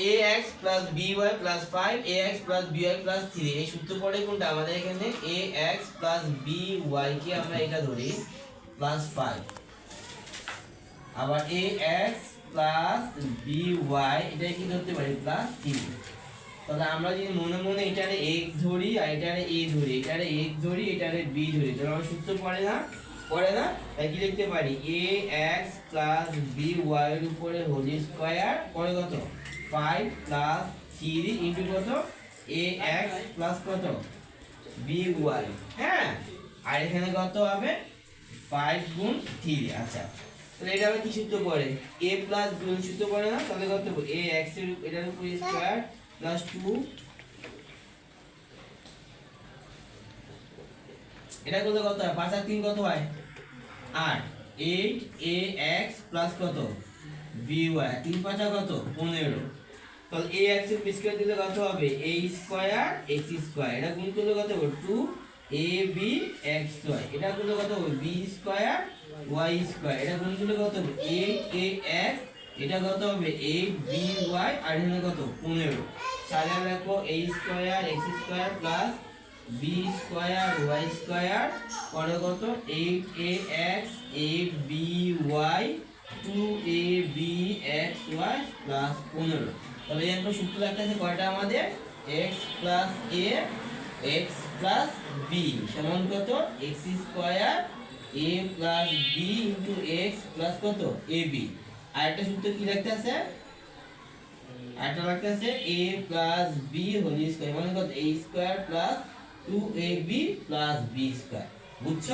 A X plus B Y plus five A X plus B Y plus three এই সূত্র পড়ে কোনটা? আমাদের এখানে A X plus B Y কে আমরা এটা ধরি প্লাস ফাইভ আবার A X plus B Y এটা কি ধরতে পারি? প্লাস থ্রি তাহলে আমরা যদি মনে মনে এটারে এক্স ধরি আর এটারে এ ধরি, এটারে এক্স ধরি, এটারে বি ধরি, তাহলে আমার সূত্র পড়ে না পড়ে না, তাই কি লিখতে পারি? A X plus B Y এর উপরে হোল স্কোয়ার পরে কত? ফাইভ প্লাস থ্রি ইন্টু কত? এ এক্স প্লাস কত? বি ওয়াই হ্যাঁ? আর এখানে কত হবে? ফাইভ গুণ থ্রি আচ্ছা। তাহলে এটা আবার কি সূত্র পড়ে? এ প্লাস গুণ সূত্র পড়ে না? তাহলে কত এ এক্সের এটার উপর স্কোয়ার প্লাস টু এটা করলে কত হয়? পাঁচ আর তিন কত হয়? আট এইট এ এক্স প্লাস কত? বি ওয়াই তিন পাঁচা কত? পনেরো। তাহলে এ এক্সের স্কোয়ার দিলে কত হবে? এ স্কোয়ার এক্স স্কোয়ার এটা গুণ করলে কত হবে? Two A B X Y এটা করলে কত হবে? বি স্কোয়ার ওয়াই স্কোয়ার এটা গুণ করলে কত হবে? এইট এ এক্স এটা কত হবে? এইট বি ওয়াই আর এখানে কত? পনেরো। সাজা রাখো A square X square plus B square, Y square, পরে কত? Eight A X, eight B Y, two A B X Y plus পনেরো। তাহলে এরপর সূত্র লাগতেছে কয়টা আমাদের? X plus A, X plus B সমান কত? X square, A plus B into X plus কত? A B. আর একটা সূত্র কি লাগতেছে আরেকটা লাগতেছে A plus B whole square মানে কত? A square plus two A B plus B square বুঝছ?